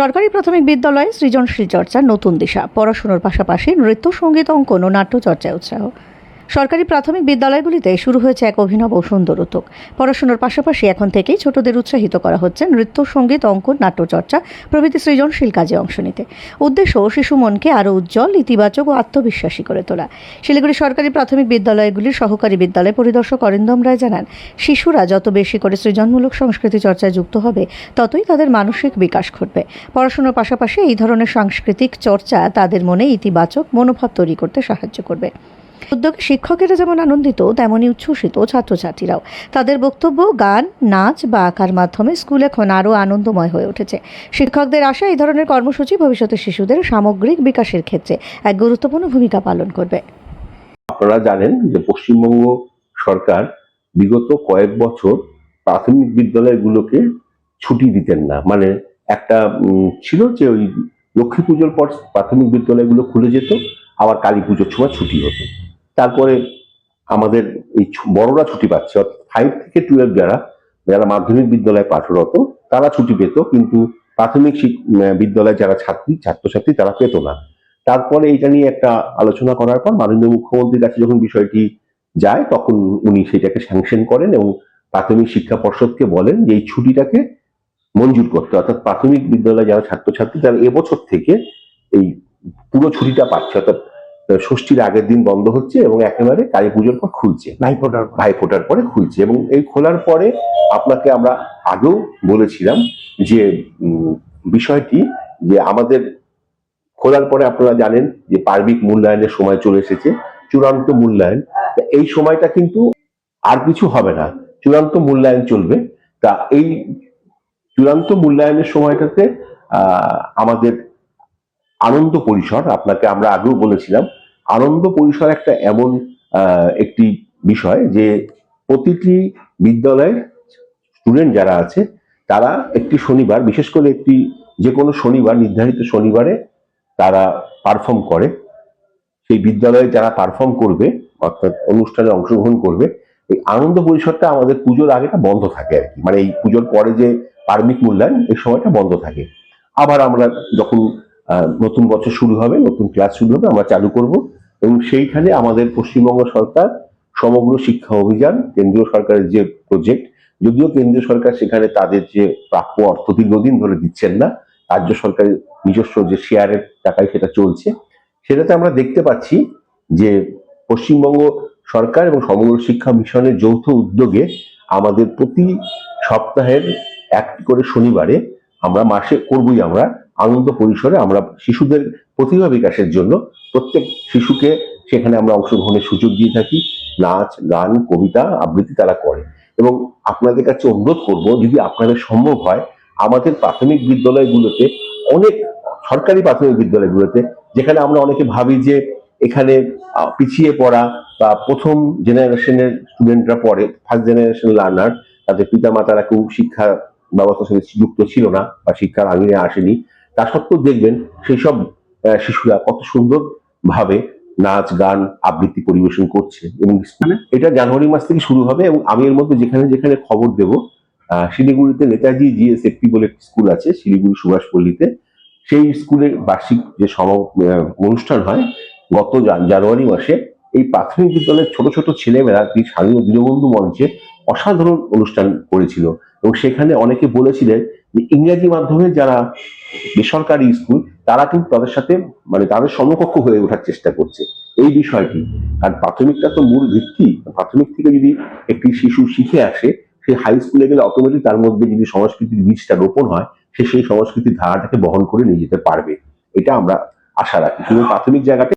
সরকারি প্রাথমিক বিদ্যালয়ে সৃজনশীল চর্চা নতুন দিশা, পড়াশুনোর পাশাপাশি নৃত্য সংগীত অঙ্কন ও নাট্য চর্চায় উৎসাহ। সরকারি প্রাথমিক বিদ্যালয়গুলিতে শুরু হয়েছে এক অভিনব ও সুন্দর উদ্যোগ। পড়াশুনোর পাশাপাশি এখন থেকেই ছোটদের উৎসাহিত করা হচ্ছে নৃত্য, সংগীত, অঙ্কন, নাট্যচর্চা প্রভৃতি সৃজনশীল কাজে অংশ নিতে। উদ্দেশ্য শিশু মনকে আরও উজ্জ্বল, ইতিবাচক ও আত্মবিশ্বাসী করে তোলা। শিলিগুড়ি সরকারি প্রাথমিক বিদ্যালয়গুলির সহকারী বিদ্যালয় পরিদর্শক অরিন্দম রায় জানান, শিশুরা যত বেশি করে সৃজনমূলক সংস্কৃতি চর্চায় যুক্ত হবে, ততই তাদের মানসিক বিকাশ ঘটবে। পড়াশোনার পাশাপাশি এই ধরনের সাংস্কৃতিক চর্চা তাদের মনে ইতিবাচক মনোভাব তৈরি করতে সাহায্য করবে। উদ্যোগে শিক্ষকেরা যেমন আনন্দিত তেমনই উচ্ছ্বসিত ছাত্রছাত্রীরাও। তাদের বক্তব্য, গান, নাচ বা আঁকার মাধ্যমে স্কুল এখন আরও আনন্দময় হয়ে উঠেছে। শিক্ষকদের আশা, এই ধরনের কর্মসূচি ভবিষ্যতে শিশুদের সামগ্রিক বিকাশের ক্ষেত্রে এক গুরুত্বপূর্ণ ভূমিকা পালন করবে। আপনারা জানেন যে পশ্চিমবঙ্গ সরকার বিগত কয়েক বছর প্রাথমিক বিদ্যালয়গুলোকে ছুটি দিতেন না। মানে একটা ছিল যে ওই লক্ষ্মী পুজোর পর প্রাথমিক বিদ্যালয়গুলো খুলে যেত, আবার কালী পুজোর সময় ছুটি হতো। তারপরে আমাদের এই বড়রা ছুটি পাচ্ছে, অর্থাৎ ফাইভ থেকে টুয়েলভ যারা যারা মাধ্যমিক বিদ্যালয়ে পাঠরত, তারা ছুটি পেত, কিন্তু প্রাথমিক বিদ্যালয়ে যারা ছাত্রী, ছাত্রছাত্রী, তারা পেত না। তারপরে এটা নিয়ে একটা আলোচনা করার পর মাননীয় মুখ্যমন্ত্রীর কাছে যখন বিষয়টি যায়, তখন উনি সেটাকে স্যাংশন করেন এবং প্রাথমিক শিক্ষা পর্ষদকে বলেন যে এই ছুটিটাকে মঞ্জুর করতে। অর্থাৎ প্রাথমিক বিদ্যালয়ে যারা ছাত্রছাত্রী, তারা এবছর থেকে এই পুরো ছুটিটা পাচ্ছে। অর্থাৎ ষষ্ঠীর আগের দিন বন্ধ হচ্ছে এবং একেবারে কালী পুজোর পর খুলছে। ভাই ফোটার পরে। খুলছে এবং এই খোলার পরে আপনাকে আমরা আগেও বলেছিলাম যে বিষয়টি যে আমাদের খোলার পরে আপনারা জানেন যে পার্বিক মূল্যায়নের সময় চলে এসেছে চূড়ান্ত মূল্যায়ন। এই সময়টা কিন্তু আর কিছু হবে না চূড়ান্ত মূল্যায়ন চলবে। তা এই চূড়ান্ত মূল্যায়নের সময়টাতে আহ, আমাদের আনন্দ পরিসর আপনাকে আমরা আগেও বলেছিলাম আনন্দ পরিসর একটা এমন একটি বিষয় যে প্রতিটি বিদ্যালয়ের স্টুডেন্ট যারা আছে, তারা একটি শনিবার, বিশেষ করে একটি যে কোনো শনিবার, নির্ধারিত শনিবারে তারা পারফর্ম করে। সেই বিদ্যালয়ে যারা পারফর্ম করবে, অর্থাৎ অনুষ্ঠানে অংশগ্রহণ করবে, এই আনন্দ পরিসরটা আমাদের পুজোর আগেটা বন্ধ থাকে আর কি। মানে এই পুজোর পরে যে পারমিক মূল্যায়ন, এই সময়টা বন্ধ থাকে। আবার আমরা যখন নতুন বছর শুরু হবে, নতুন ক্লাস শুরু হবে, আমরা চালু করব। এবং সেইখানে আমাদের পশ্চিমবঙ্গ সরকার সমগ্র শিক্ষা অভিযান, কেন্দ্রীয় সরকারের যে প্রজেক্ট যদিও কেন্দ্রীয় সরকার সেখানে তাদের যে প্রাপ্য অর্থ দীর্ঘদিন ধরে দিচ্ছেন না, রাজ্য সরকারের নিজস্ব যে শেয়ারের টাকায় সেটা চলছে, সেটাতে আমরা দেখতে পাচ্ছি যে পশ্চিমবঙ্গ সরকার এবং সমগ্র শিক্ষা মিশনের যৌথ উদ্যোগে আমাদের প্রতি সপ্তাহের একটি করে শনিবারে আমরা মাসে করবই আমরা, আনন্দ পরিসরে আমরা শিশুদের প্রতিভা বিকাশের জন্য প্রত্যেক শিশুকে সেখানে আমরা অংশগ্রহণের সুযোগ দিয়ে থাকি। নাচ, গান, কবিতা আবৃত্তি তারা করে এবং আপনাদের কাছে অনুরোধ করব, যদি আপনাদের সম্ভব হয়, আমাদের প্রাথমিক বিদ্যালয়গুলোতে অনেক সরকারি প্রাথমিক বিদ্যালয়গুলোতে, যেখানে আমরা অনেকে ভাবি যে এখানে পিছিয়ে পড়া বা প্রথম জেনারেশনের স্টুডেন্টরা পড়ে ফার্স্ট জেনারেশন লার্নার তাদের পিতামাতারা কেউ শিক্ষা ব্যবস্থার সাথে যুক্ত ছিল না বা শিক্ষার আঙিনে আসেনি। তা সত্ত্বেও দেখবেন সেই সব শিশুরা কত সুন্দর ভাবে নাচ গান আবৃত্তি পরিবেশন করছে এবং স্কুলে এটা জানুয়ারি মাস থেকে শুরু হবে এবং আমি এর মধ্যে যেখানে যেখানে খবর দেব শিলিগুড়িতে নেতাজি জিএসএফপি বলে একটি স্কুল আছে শিলিগুড়ি সুভাষপল্লীতে। সেই স্কুলে বার্ষিক যে সম অনুষ্ঠান হয় গত জানুয়ারি মাসে এই প্রাথমিক বিদ্যালয়ের ছোট ছোট ছেলেমেয়েরা এই স্বাধীন দীনবন্ধু মঞ্চে অসাধারণ অনুষ্ঠান করেছিল। এবং সেখানে অনেকে বলেছিলেন যে ইংরেজি মাধ্যমে যারা বেসরকারি স্কুল, তারা কিন্তু তাদের সাথে মানে তাদের সমকক্ষ হয়ে ওঠার চেষ্টা করছে। এই বিষয়টি আর প্রাথমিকটা তো মূল ভিত্তি। প্রাথমিক থেকে যদি একটি শিশু শিখে আসে, সে হাই স্কুলে গেলে অটোমেটিক তার মধ্যে যদি সংস্কৃতির বীজটা রোপণ হয়, সে সেই সংস্কৃতির ধারাটাকে বহন করে নিয়ে যেতে পারবে। এটা আমরা আশা রাখি। কিন্তু প্রাথমিক জায়গাটা